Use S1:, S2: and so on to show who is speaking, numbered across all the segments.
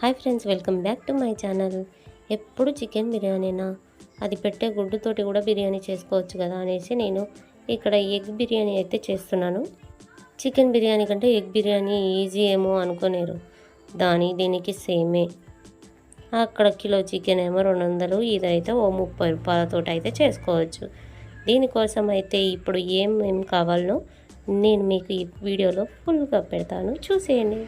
S1: Hi friends welcome back to my channel. ఎప్పుడు chicken బిర్యానీనా? అది పెట్టే గుడ్డుతోటి కూడా బిర్యానీ చేసుకోవచ్చు కదా అనేసి నేను ఇక్కడ ఎగ్ బిర్యానీ అయితే చేస్తున్నాను. చికెన్ బిర్యానీ కంటే ఎగ్ బిర్యానీ ఈజీ ఏమో అనుకోలేరు దాని దీనికి సేమే. అక్కడ కిలో చికెన్ ఏమో రెండు వందలు ఇదైతే ఓ ముప్పై రూపాయలతో అయితే చేసుకోవచ్చు. దీనికోసం అయితే ఇప్పుడు ఏం ఏం నేను మీకు ఈ వీడియోలో ఫుల్గా పెడతాను. చూసేయండి.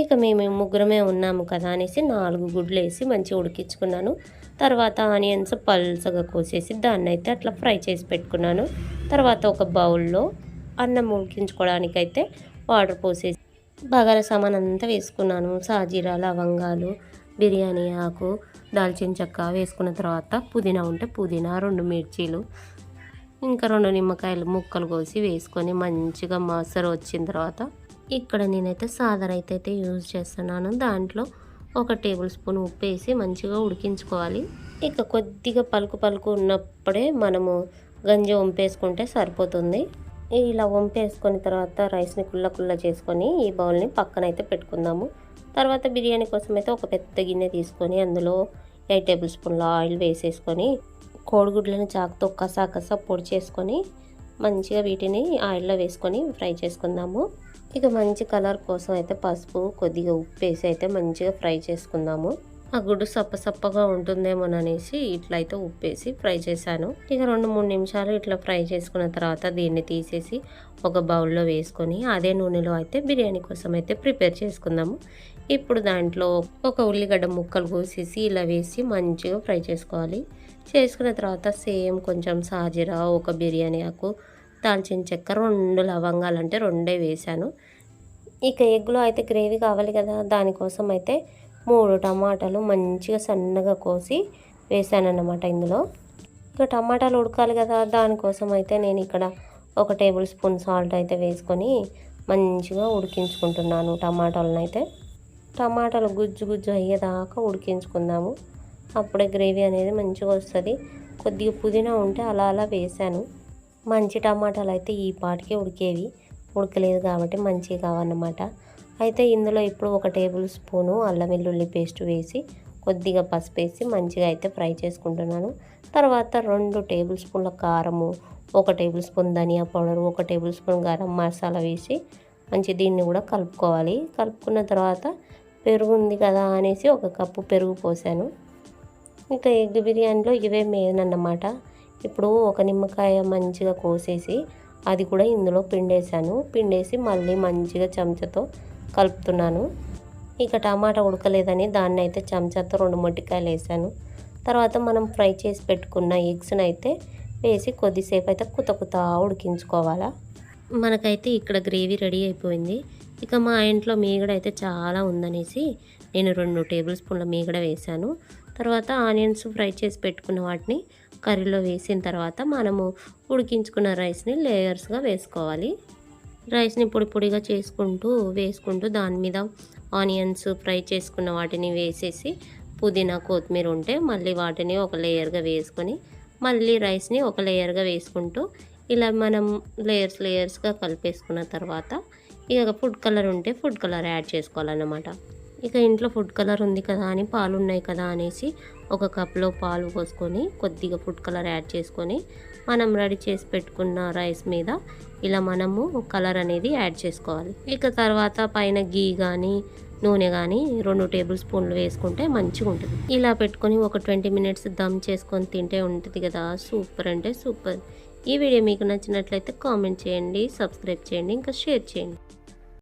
S1: ఇక మేము ముగ్గురమే ఉన్నాము కదా అనేసి నాలుగు గుడ్లు వేసి మంచిగా ఉడికించుకున్నాను. తర్వాత ఆనియన్స్ పల్సగా కోసేసి దాన్ని అయితే అట్లా ఫ్రై చేసి పెట్టుకున్నాను. తర్వాత ఒక బౌల్లో అన్నం ఉడికించుకోవడానికైతే వాటర్ పోసేసి బగార సామాన్ అంతా వేసుకున్నాను. సాజీరా లవంగాలు బిర్యానీ ఆకు దాల్చిన చెక్క వేసుకున్న తర్వాత పుదీనా ఉంటే పుదీనా రెండు మిర్చీలు ఇంకా రెండు నిమ్మకాయలు ముక్కలు కోసి వేసుకొని మంచిగా మసరు వచ్చిన తర్వాత ఇక్కడ నేనైతే సాదర్ అయితే అయితే యూజ్ చేస్తున్నాను. దాంట్లో ఒక టేబుల్ స్పూన్ ఉప్పు వేసి మంచిగా ఉడికించుకోవాలి. ఇక కొద్దిగా పలుకు పలుకు ఉన్నప్పుడే మనము గంజి వంపేసుకుంటే సరిపోతుంది. ఇలా వంపేసుకున్న తర్వాత రైస్ని కుల్ల కుల్ల చేసుకొని ఈ బౌల్ని పక్కన అయితే పెట్టుకుందాము. తర్వాత బిర్యానీ కోసం అయితే ఒక పెద్ద గిన్నె తీసుకొని అందులో ఎయిట్ టేబుల్ స్పూన్ల ఆయిల్ వేసేసుకొని కోడిగుడ్లను చాకుతో కసా కసా పొడి చేసుకొని మంచిగా వీటిని ఆయిల్లో వేసుకొని ఫ్రై చేసుకుందాము. ఇక మంచి కలర్ కోసం అయితే పసుపు కొద్దిగా ఉప్పు వేసి అయితే మంచిగా ఫ్రై చేసుకుందాము. ఆ గుడ్డు సప్ప సప్పగా ఉంటుందేమోననేసి ఇట్లా అయితే ఉప్పేసి ఫ్రై చేశాను. ఇక రెండు మూడు నిమిషాలు ఇట్లా ఫ్రై చేసుకున్న తర్వాత దీన్ని తీసేసి ఒక బౌల్లో వేసుకొని అదే నూనెలో అయితే బిర్యానీ కోసం అయితే ప్రిపేర్ చేసుకుందాము. ఇప్పుడు దాంట్లో ఒక ఉల్లిగడ్డ ముక్కలు కోసేసి ఇలా వేసి మంచిగా ఫ్రై చేసుకోవాలి. చేసుకున్న తర్వాత సేమ్ కొంచెం సాజీరా ఒక బిర్యానీ ఆకు దాల్చిన చెక్క రెండు లవంగాలు అంటే రెండే వేశాను. ఇక ఎగ్లో అయితే గ్రేవీ కావాలి కదా దానికోసం అయితే మూడు టమాటాలు మంచిగా సన్నగా కోసి వేసానన్నమాట ఇందులో. ఇక టమాటాలు ఉడకాలి కదా దానికోసం అయితే నేను ఇక్కడ ఒక టేబుల్ స్పూన్ సాల్ట్ అయితే వేసుకొని మంచిగా ఉడికించుకుంటున్నాను టమాటాలను అయితే. టమాటాలు గుజ్జు గుజ్జు అయ్యేదాకా ఉడికించుకుందాము. అప్పుడే గ్రేవీ అనేది మంచిగా వస్తుంది. కొద్దిగా పుదీనా ఉంటే అలా అలా వేసాను మంచి టమాటాలు అయితే ఈ పాటికే ఉడికేవి. ఉడకలేదు కాబట్టి మంచిగా కావన్నమాట. అయితే ఇందులో ఇప్పుడు ఒక టేబుల్ స్పూను అల్లం వెల్లుల్లి పేస్ట్ వేసి కొద్దిగా పసుపు వేసి మంచిగా అయితే ఫ్రై చేసుకుంటున్నాను. తర్వాత రెండు టేబుల్ స్పూన్ల కారము ఒక టేబుల్ స్పూన్ ధనియా పౌడర్ ఒక టేబుల్ స్పూన్ గరం మసాలా వేసి మంచి దీన్ని కూడా కలుపుకోవాలి. కలుపుకున్న తర్వాత పెరుగు ఉంది కదా అనేసి ఒక కప్పు పెరుగు పోసాను. ఇంకా ఎగ్ బిర్యానీలో ఇవే మెయిన్ అన్నమాట. ఇప్పుడు ఒక నిమ్మకాయ మంచిగా కోసేసి అది కూడా ఇందులో పిండేసాను పిండేసి మళ్ళీ మంచిగా చెంచాతో కలుపుతున్నాను. ఇక టమాటా ఉడకలేదని దాన్ని అయితే చెంచాతో రెండు మొట్టికాయలు వేసాను. తర్వాత మనం ఫ్రై చేసి పెట్టుకున్న ఎగ్స్ని అయితే వేసి కొద్దిసేపు అయితే కుత కుత ఉడికించుకోవాలా. మనకైతే ఇక్కడ గ్రేవీ రెడీ అయిపోయింది. ఇక మా ఇంట్లో మీగడ అయితే చాలా ఉందనేసి నేను రెండు టేబుల్ స్పూన్ల మీగడ వేసాను తర్వాత ఆనియన్స్ ఫ్రై చేసి పెట్టుకున్న వాటిని కర్రీలో వేసిన తర్వాత మనము ఉడికించుకున్న రైస్ని లేయర్స్గా వేసుకోవాలి. రైస్ని పొడి పొడిగా చేసుకుంటూ వేసుకుంటూ దాని మీద ఆనియన్స్ ఫ్రై చేసుకున్న వాటిని వేసేసి పుదీనా కొత్తిమీర ఉంటే మళ్ళీ వాటిని ఒక లేయర్గా వేసుకొని మళ్ళీ రైస్ని ఒక లేయర్గా వేసుకుంటూ ఇలా మనం లేయర్స్ లేయర్స్గా కలిపేసుకున్న తర్వాత ఇక ఫుడ్ కలర్ ఉంటే ఫుడ్ కలర్ యాడ్ చేసుకోవాలన్నమాట. ఇక ఇంట్లో ఫుడ్ కలర్ ఉంది కదా అని పాలు ఉన్నాయి కదా అనేసి ఒక కప్లో పాలు పోసుకొని కొద్దిగా ఫుడ్ కలర్ యాడ్ చేసుకొని మనం రెడీ చేసి పెట్టుకున్న రైస్ మీద ఇలా మనము కలర్ అనేది యాడ్ చేసుకోవాలి. ఇక తర్వాత పైన గీ కానీ నూనె కానీ రెండు టేబుల్ స్పూన్లు వేసుకుంటే మంచిగా ఉంటుంది. ఇలా పెట్టుకొని ఒక ట్వంటీ మినిట్స్ దమ్ చేసుకొని తింటే ఉంటుంది కదా సూపర్ అంటే సూపర్. ఈ వీడియో మీకు నచ్చినట్లయితే కామెంట్ చేయండి సబ్స్క్రైబ్ చేయండి ఇంకా షేర్ చేయండి.